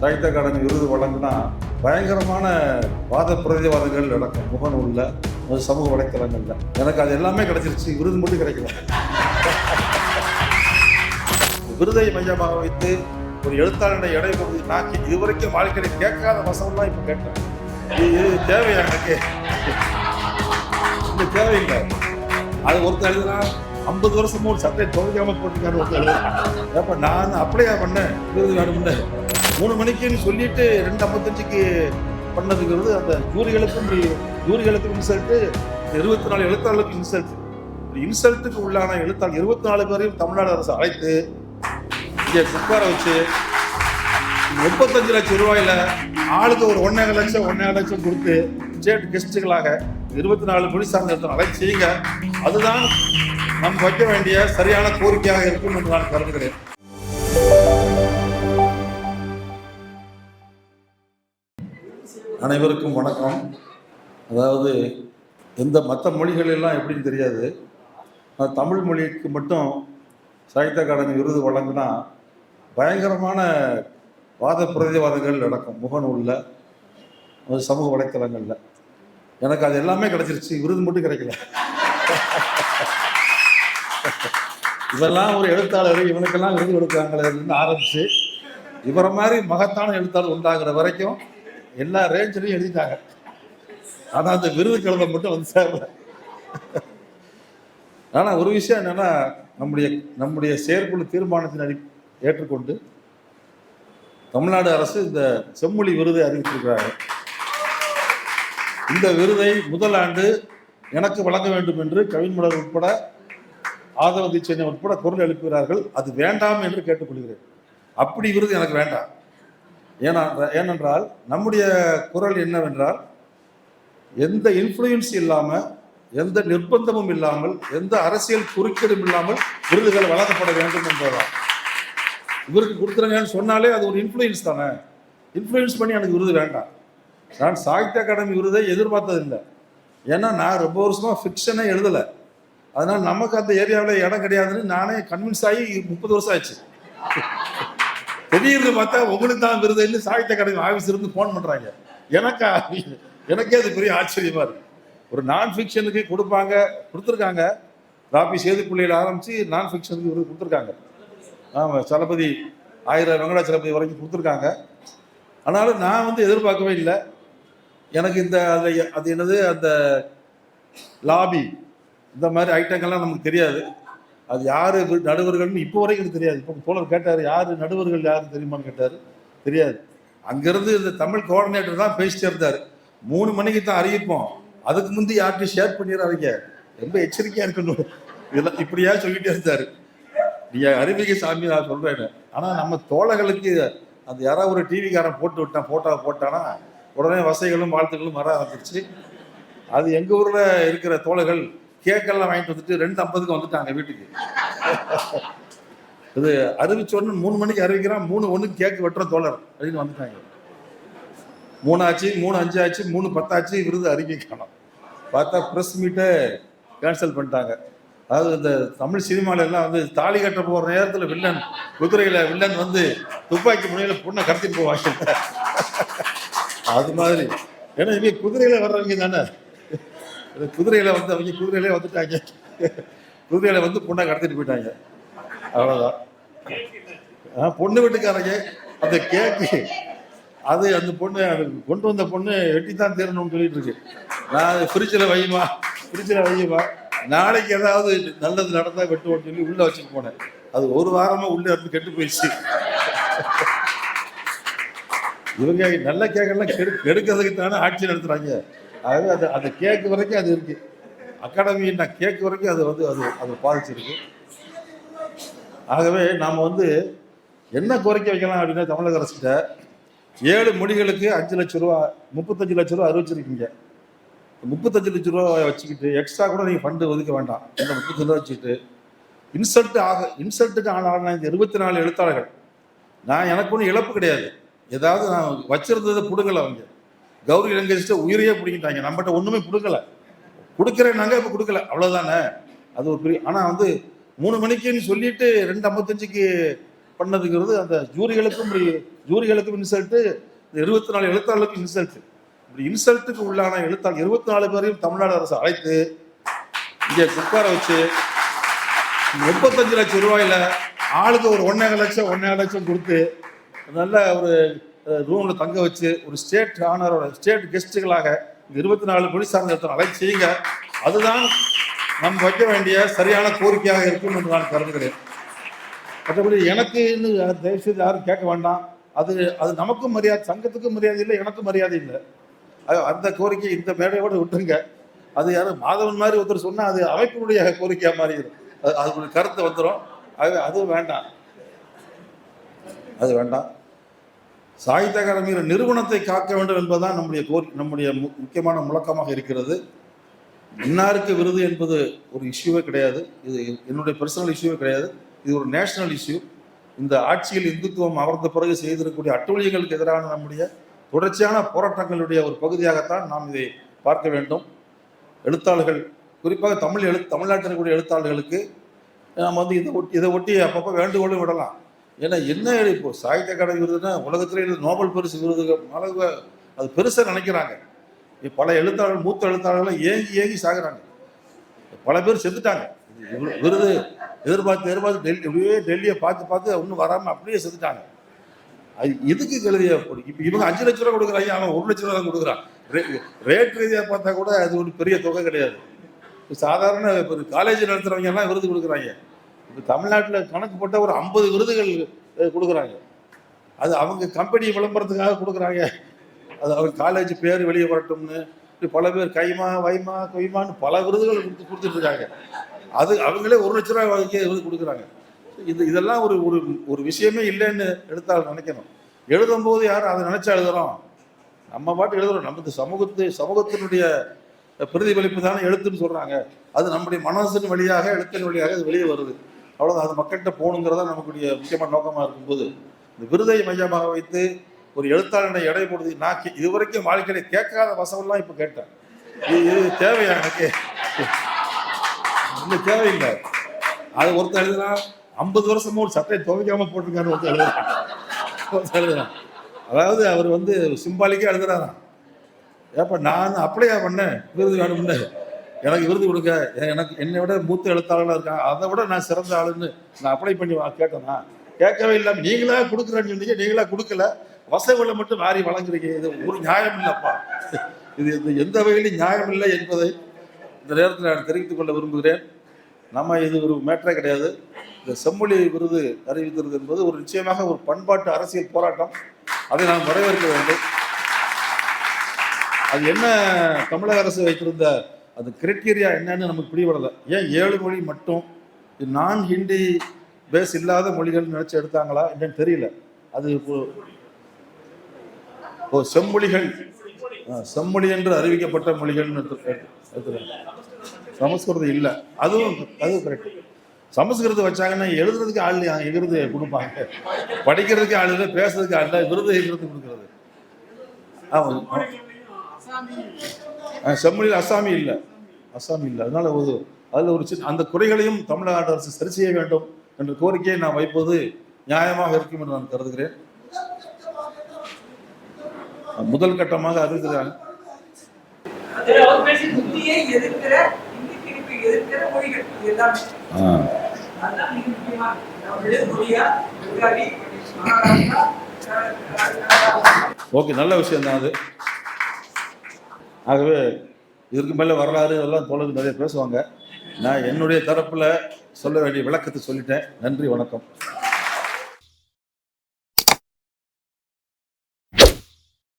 சாகித்ய அகாடமி விருது வழங்கினா பயங்கரமான வாத பிரதிவாதங்கள் நடக்கும். முகநூலில் சமூக வலைத்தளங்களில். எனக்கு அது எல்லாமே கிடைச்சிருச்சு. விருது மட்டும் கிடைக்கல. விருதை மையமாக வைத்து ஒரு எழுத்தாளனை எடை போடுவது நான் இதுவரைக்கும் வாழ்க்கையில் கேட்காத வசம்லாம் இப்போ கேட்டேன். இது இது தேவையா எனக்கு? இந்த தேவையில்லை. அது ஒருத்தர் எழுதுனா ஐம்பது வருஷமும் ஒரு சட்டை துவைக்காம போட்டுக்காரு ஒருத்தர் எழுதுனா நான் அப்படியே பண்ணேன்? விருது வேணும்னு. மூணு மணிக்குன்னு சொல்லிட்டு ரெண்டு ஐம்பத்தஞ்சுக்கு பண்ணதுங்கிறது அந்த ஜூரிகளுக்கும் ஜூரிகளுக்கும் இன்சல்ட்டு இருபத்தி நாலு எழுத்தாளர்களுக்கும் இன்சல்ட் இன்சல்ட்டுக்கு உள்ளான எழுத்தாளர் இருபத்தி நாலு பேரையும் தமிழ்நாடு அரசு அழைத்து இங்கே உட்கார வச்சு முப்பத்தஞ்சு லட்சம் ரூபாயில ஆளுக்கு ஒரு ஒன்றரை லட்சம் ஒன்றரை லட்சம் கொடுத்து ஸ்டேட் கெஸ்ட்டுகளாக இருபத்தி நாலு மொழி சார்ந்த அழைச்சி செய்யுங்க. அதுதான் நம் வைக்க வேண்டிய சரியான கோரிக்கையாக இருக்கும் என்று நான் கருதுகிறேன். அனைவருக்கும் வணக்கம். அதாவது எந்த மற்ற மொழிகளெல்லாம் எப்படின்னு தெரியாது. ஆனால் தமிழ் மொழிக்கு மட்டும் சாகித்ய அகாடமி விருது வழங்கினா பயங்கரமான வாத பிரதிவாதங்கள் நடக்கும். முகநூலில் சமூக வலைத்தளங்களில். எனக்கு அது எல்லாமே கிடைச்சிருச்சு. விருது மட்டும் கிடைக்கல. இதெல்லாம் ஒரு எழுத்தாளர் இவனுக்கெல்லாம் விருது கொடுக்காங்களேன்னு ஆரம்பிச்சு இவரை மாதிரி மகத்தான எழுத்தாளர் உண்டாகிற வரைக்கும் எல்லா ரேஞ்சிலையும் எழுதிட்டாங்க. ஆனால் அந்த விருது கழுதை மட்டும் வந்து சேரல. ஆனால் ஒரு விஷயம் என்னென்னா நம்முடைய நம்முடைய செயற்குழு தீர்மானத்தின் அடி ஏற்றுக்கொண்டு தமிழ்நாடு அரசு இந்த செம்மொழி விருதை அறிவித்திருக்கிறார்கள். இந்த விருதை முதல் ஆண்டு எனக்கு வழங்க வேண்டும் என்று கவின்மலர் உட்பட ஆதவதி சென்னை உட்பட குரல் எழுப்புகிறார்கள். அது வேண்டாம் என்று கேட்டுக்கொள்கிறேன். அப்படி விருது எனக்கு வேண்டாம். ஏன்னா ஏனென்றால் நம்முடைய குரல் என்னவென்றால் எந்த இன்ஃப்ளூயன்ஸ் இல்லாமல் எந்த நிர்பந்தமும் இல்லாமல் எந்த அரசியல் குறுக்கீடும் இல்லாமல் விருதுகள் வழங்கப்பட வேண்டும் என்பதுதான். இவருக்கு கொடுத்துருங்கன்னு சொன்னாலே அது ஒரு இன்ஃப்ளூயன்ஸ் தானே. இன்ஃப்ளூயன்ஸ் பண்ணி எனக்கு விருது வேண்டாம். நான் சாகித்ய அகாடமி விருதை எதிர்பார்த்ததில்லை. ஏன்னா நான் ரொம்ப வருஷமாக ஃபிக்ஷனே எழுதலை. அதனால் நமக்கு அந்த ஏரியாவில் இடம் கிடையாதுன்னு நானே கன்வின்ஸ் ஆகி முப்பது வருஷம் ஆயிடுச்சு திடீர்னு பார்த்தா உங்களுக்கு தான் விருதுன்னு சாகித்ய அகாடமி ஆஃபீஸ் இருந்து ஃபோன் பண்ணுறாங்க எனக்கா? எனக்கே அது பெரிய ஆச்சரியமா இருக்கு. ஒரு நான் ஃபிக்ஷனுக்கு கொடுப்பாங்க கொடுத்துருக்காங்க. ராபி சேதுப்பிள்ளையில் ஆரம்பித்து நான் ஃபிக்ஷனுக்கு இவருக்கு கொடுத்துருக்காங்க. ஆமாம் சலபதி ஆயிரம் வெங்கடாச்சலபதி வரைக்கும் கொடுத்துருக்காங்க. ஆனாலும் நான் வந்து எதிர்பார்க்கவே இல்லை. எனக்கு இந்த அது அது என்னது அந்த லாபி இந்த மாதிரி ஐட்டங்கள்லாம் நமக்கு தெரியாது. அது யார் நடுவர்கள்னு இப்போ வரைக்கும் எனக்கு தெரியாது. இப்போ தோழர் கேட்டார் யார் நடுவர்கள் யார் தெரியுமான்னு கேட்டார். தெரியாது. அங்கேருந்து இந்த தமிழ் கோஆர்டினேட்டர் தான் பேசிட்டு இருந்தார். மூணு மணிக்கு தான் அறிவிப்போம். அதுக்கு முந்தி யார்கிட்டையும் ஷேர் பண்ணிடுறாங்க ரொம்ப எச்சரிக்கையாக இருக்கணும். இதெல்லாம் இப்படியா சொல்லிட்டே இருந்தார். நீ அறிவிக்க சாமி நான் சொல்கிறேன் ஆனால் நம்ம தோழர்களுக்கு அந்த யாராவது ஒரு டிவிக்காரன் போட்டு விட்டான் போட்டோ போட்டானா உடனே வசைகளும் வாழ்த்துக்களும் வர ஆரம்பிச்சு அது எங்கள் ஊரில் இருக்கிற தோழர்கள் கேக்கெல்லாம் வாங்கிட்டு வந்துட்டு ரெண்டு ஐம்பதுக்கு வந்துட்டாங்க வீட்டுக்கு. இது அறிவிச்சோன்னு மூணு மணிக்கு அறிவிக்கிறான் மூணு ஒன்றுக்கு கேக்கு வெட்டுற தோழர் அப்படின்னு வந்துட்டாங்க. மூணு ஆச்சு மூணு அஞ்சு ஆச்சு மூணு பத்தாச்சு விருது அறிக்கை காணும் பார்த்தா ப்ரெஸ் மீட்டை கேன்சல் பண்ணிட்டாங்க. அதாவது இந்த தமிழ் சினிமாவில எல்லாம் வந்து தாலி கட்ட போகிற நேரத்தில் வில்லன் குதிரையில் வில்லன் வந்து துப்பாக்கி முனையில் பொண்ணை கடத்திட்டு போவாங்க. அது மாதிரி. ஏன்னா இங்கே குதிரையில் வர்றவங்க தானே. குதிரையில் வந்து அவங்க குதிரையிலே வந்துட்டாங்க. குதிரையில் வந்து பொண்ணை கடத்திட்டு போயிட்டாங்க. அவ்வளோதான் ஆ, பொண்ணு வீட்டுக்காரங்க அந்த கேக்கு அது அந்த பொண்ணு அது கொண்டு வந்த பொண்ணு வெட்டி தான் தீரணும்னு சொல்லிட்டு இருக்கு நான் ஃப்ரிட்ஜில் வையுமா? ஃப்ரிட்ஜில் வையுமா? நாளைக்கு ஏதாவது நல்லது நடந்தா வெட்டுவோம்னு சொல்லி உள்ள வச்சுட்டு போனேன். அது ஒரு வாரமா உள்ளே இருந்து கெட்டு போயிடுச்சு. இவங்க நல்ல கேக்கெல்லாம் கெடு கெடுக்கிறதுக்கு தானே ஆட்சி நடத்துறாங்க. அதாவது அது அந்த கேக்கு வரைக்கும் அது இருக்கு. அகாடமி நான் கேக்கு வரைக்கும் அது வந்து அது அது பாதிச்சிருக்கு. ஆகவே நாம் வந்து என்ன கோரிக்கை வைக்கலாம் அப்படின்னா தமிழக அரசுகிட்ட ஏழு மொழிகளுக்கு அஞ்சு லட்ச ரூபா முப்பத்தஞ்சு லட்ச ரூபா அறிவிச்சிருக்கீங்க. முப்பத்தஞ்சு லட்ச ரூபா வச்சுக்கிட்டு எக்ஸ்ட்ரா கூட நீங்கள் ஃபண்டு ஒதுக்க வேண்டாம். இந்த முப்பத்தஞ்சு ரூபா வச்சுக்கிட்டு. இன்சல்ட் ஆக இன்சல்ட்டுக்கு ஆளான இந்த இருபத்தி நாலு எழுத்தாளர்கள். நான் எனக்கு ஒன்றும் இழப்பு கிடையாது. ஏதாவது நான் வச்சிருந்ததை பிடுங்கல அவங்க. கௌரி லங்கேஷ்ட உயிரையே பிடிக்கிட்டாங்க நம்மகிட்ட ஒன்றுமே கொடுக்கல. கொடுக்குறேன்னாங்க இப்போ கொடுக்கல. அவ்வளோதானே அது ஒரு பெரிய ஆனால் வந்து மூணு மணிக்குன்னு சொல்லிட்டு ரெண்டு ஐம்பத்தஞ்சுக்கு பண்ணதுங்கிறது அந்த ஜூரிகளுக்கும் ஒரு- ஜூரிகளுக்கும் இன்சல்ட்டு இருபத்தி நாலு எழுத்தாளர்களுக்கும் இன்சல்ட்டு இப்படி இன்சல்ட்டுக்கு உள்ளான எழுத்தாளர் இருபத்தி நாலு பேரையும் தமிழ்நாடு அரசு அழைத்து இங்கே உட்கார வச்சு முப்பத்தஞ்சு லட்சம் ரூபாயில ஆளுக்கு ஒரு ஒன்றே லட்சம் ஒன்றே லட்சம் கொடுத்து நல்ல ஒரு ரூமில் தங்க வச்சு ஒரு ஸ்டேட் ஆனரோட ஸ்டேட் கெஸ்ட்டுகளாக இருபத்தி நாலு போலீஸாரங்களை அழைச்சி செய்யுங்க. அதுதான் நம் வைக்க வேண்டிய சரியான கோரிக்கையாக இருக்கும் என்று நான் கருதுகிறேன். மற்றபடி எனக்கு தயவுசெய்து யாரும் கேட்க வேண்டாம். அது அது நமக்கும் மரியாதை சங்கத்துக்கும் மரியாதை இல்லை எனக்கும் மரியாதை இல்லை. அது அந்த கோரிக்கை இந்த மேடையோடு விட்டுருங்க. அது யாரும் மாதவன் மாதிரி ஒருத்தர் சொன்னால் அது அமைப்பினுடைய கோரிக்கையாக மாறிடும். அது அதனுடைய கருத்து வந்துடும் அது அது வேண்டாம். அது வேண்டாம். சாகித்ய அகாடமிங்கிற நிறுவனத்தை காக்க வேண்டும் என்பதுதான் நம்முடைய கோரி நம்முடைய மு- முக்கியமான முழக்கமாக இருக்கிறது. இன்னாருக்கு விருது என்பது ஒரு இஷ்யூவே கிடையாது. இது என்னுடைய பர்சனல் இஷ்யூவே கிடையாது. இது ஒரு நேஷனல் இஷ்யூ இந்த ஆட்சியில் இந்துத்துவம் அமர்ந்த பிறகு செய்திருக்கக்கூடிய அட்டூழியங்களுக்கு எதிரான நம்முடைய தொடர்ச்சியான போராட்டங்களுடைய ஒரு பகுதியாகத்தான் நாம் இதை பார்க்க வேண்டும். எழுத்தாளர்கள் குறிப்பாக தமிழ் எழு தமிழ்நாட்டில் இருக்கக்கூடிய எழுத்தாளர்களுக்கு நாம் வந்து இதை ஒட்டி இதை ஒட்டி அப்பப்போ வேண்டுகோளும் விடலாம். ஏன்னா என்ன இப்போ சாகித்ய கடை விருதுன்னா உலகத்திலே நோபல் பரிசு விருது அளவு அது பெருசாக நினைக்கிறாங்க. பல எழுத்தாளர்கள் மூத்த எழுத்தாளர்கள் ஏங்கி ஏங்கி சாகுறாங்க. பல பேர் செத்துட்டாங்க. விருது எதிர்பார்த்து எதிர்பார்த்து டெல்லி அப்படியே டெல்லியை பார்த்து பார்த்து ஒன்றும் வராமல் அப்படியே செத்துட்டாங்க. அது எதுக்கு எழுதிய இப்போ இவங்க அஞ்சு லட்ச ரூபா கொடுக்குறாங்க அவன் ஒரு லட்ச ரூபா தான் கொடுக்குறான். ரேட் ரீதியாக பார்த்தா கூட அது ஒரு பெரிய தொகை கிடையாது. சாதாரண இப்போ காலேஜ் நடத்துகிறவங்க எல்லாம் விருது கொடுக்குறாங்க. இப்போ தமிழ்நாட்டில் கணக்கு போட்டால் ஒரு ஐம்பது விருதுகள் கொடுக்குறாங்க. அது அவங்க கம்பெனி விளம்பரத்துக்காக கொடுக்குறாங்க. அது அவங்க காலேஜ் பேர் வெளியே வரட்டும்னு. இப்படி பல பேர் கைமா வைமா கொய்மான்னு பல விருதுகள் கொடுத்து கொடுத்துட்ருக்காங்க. அது அவங்களே ஒரு லட்ச ரூபாய் வாங்கி விருது கொடுக்குறாங்க. இது இதெல்லாம் ஒரு ஒரு ஒரு விஷயமே இல்லைன்னு எடுத்தால் நினைக்கணும். எழுதும்போது யாரும் அதை நினச்சா எழுதுகிறோம் நம்ம பாட்டு எழுதுகிறோம் நமது சமூகத்து சமூகத்தினுடைய பிரதிபலிப்பு தானே எழுத்துன்னு சொல்கிறாங்க அது நம்முடைய மனசின் வழியாக எழுத்தின் வழியாக அது வெளியே வருது. அவ்வளோதான் அது மக்கள்கிட்ட போகணுங்கிறதா நமக்குடைய முக்கியமான நோக்கமாக இருக்கும்போது இந்த விருதை மையமாக வைத்து ஒரு எழுத்தாளனை எடை போடுது. நான் கே- இதுவரைக்கும் வாழ்க்கையில கேட்காத வசவெல்லாம் இப்போ கேட்டேன். இது இது தேவையா எனக்கு? இல்லை தேவையில்லை. அது ஒருத்தர் எழுதுனா ஐம்பது வருஷமும் ஒரு சட்டையை துவைக்காமல் போட்டிருக்காரு ஒருத்தர் எழுதுறான் ஒருத்தர் எழுதுறான் அதாவது அவர் வந்து சிம்பாலிக்காக எழுதுறாராம். ஏப்பா நான் அப்படியா பண்ணேன். விருது வேணும்னு எனக்கு விருது கொடுக்க. எனக்கு என்னை விட மூத்த எழுத்தாளர்களாக இருக்காங்க. அதை விட நான் சிறந்த ஆளுன்னு நான் அப்ளை பண்ணி வா- கேட்டேனா? கேட்கவே இல்லை. நீங்களா கொடுக்குறேன்னு சொன்னீங்க. நீங்களா கொடுக்கல. வசவுகளை மட்டும் மாறி வழங்குறீங்க. இது ஒரு நியாயம் இல்லைப்பா. இது இது எந்த வகையிலும் நியாயம் இல்லை என்பதை இந்த நேரத்தில் நான் தெரிவித்துக் கொள்ள விரும்புகிறேன். நம்ம இது ஒரு மேட்டரே கிடையாது. இந்த செம்மொழி விருது அறிவித்தது என்பது ஒரு நிச்சயமாக ஒரு பண்பாட்டு அரசியல் போராட்டம். அதை நாம் வரவேற்க வேண்டும். அது என்ன தமிழக அரசு வைத்திருந்த அது கிரைட்டீரியா என்னன்னு நமக்கு பிடிபடலை. ஏன் ஏழு மொழி மட்டும்? நான் ஹிந்தி பேஸ் இல்லாத மொழிகள் நினைச்சு எடுத்தாங்களா என்னன்னு தெரியல. அது ஓ செம்மொழிகள். செம்மொழி என்று அறிவிக்கப்பட்ட மொழிகள்னு எடுத்து- சமஸ்கிருதம் இல்லை. அதுவும் அதுவும் கரெக்ட் சமஸ்கிருதம் வச்சாங்கன்னா எழுதுறதுக்கு ஆள் விருது கொடுப்பாங்க. படிக்கிறதுக்கு ஆள் இல்லை பேசுறதுக்கு ஆள் இல்லை விருது விருது கொடுக்கறது. ஆமாம் செம்மொழியில் அசாமி இல்லை. அசாமி இல்லை. அதனால ஒரு அதில் ஒரு சின்ன அந்த குறைகளையும் தமிழ்நாடு அரசு சரி செய்ய வேண்டும் என்ற கோரிக்கையை நான் வைப்பது நியாயமாக இருக்கும் என்று நான் கருதுகிறேன். முதல் கட்டமாக அறிவிக்கிறாங்க. ஓகே நல்ல விஷயம் தான் அது. ஆகவே இதற்கு மேலே வரலாறு இதெல்லாம் தொடர்ந்து நிறைய பேசுவாங்க. நான் என்னுடைய தரப்பில் சொல்ல வேண்டிய விளக்கத்தை சொல்லிட்டேன். நன்றி வணக்கம்.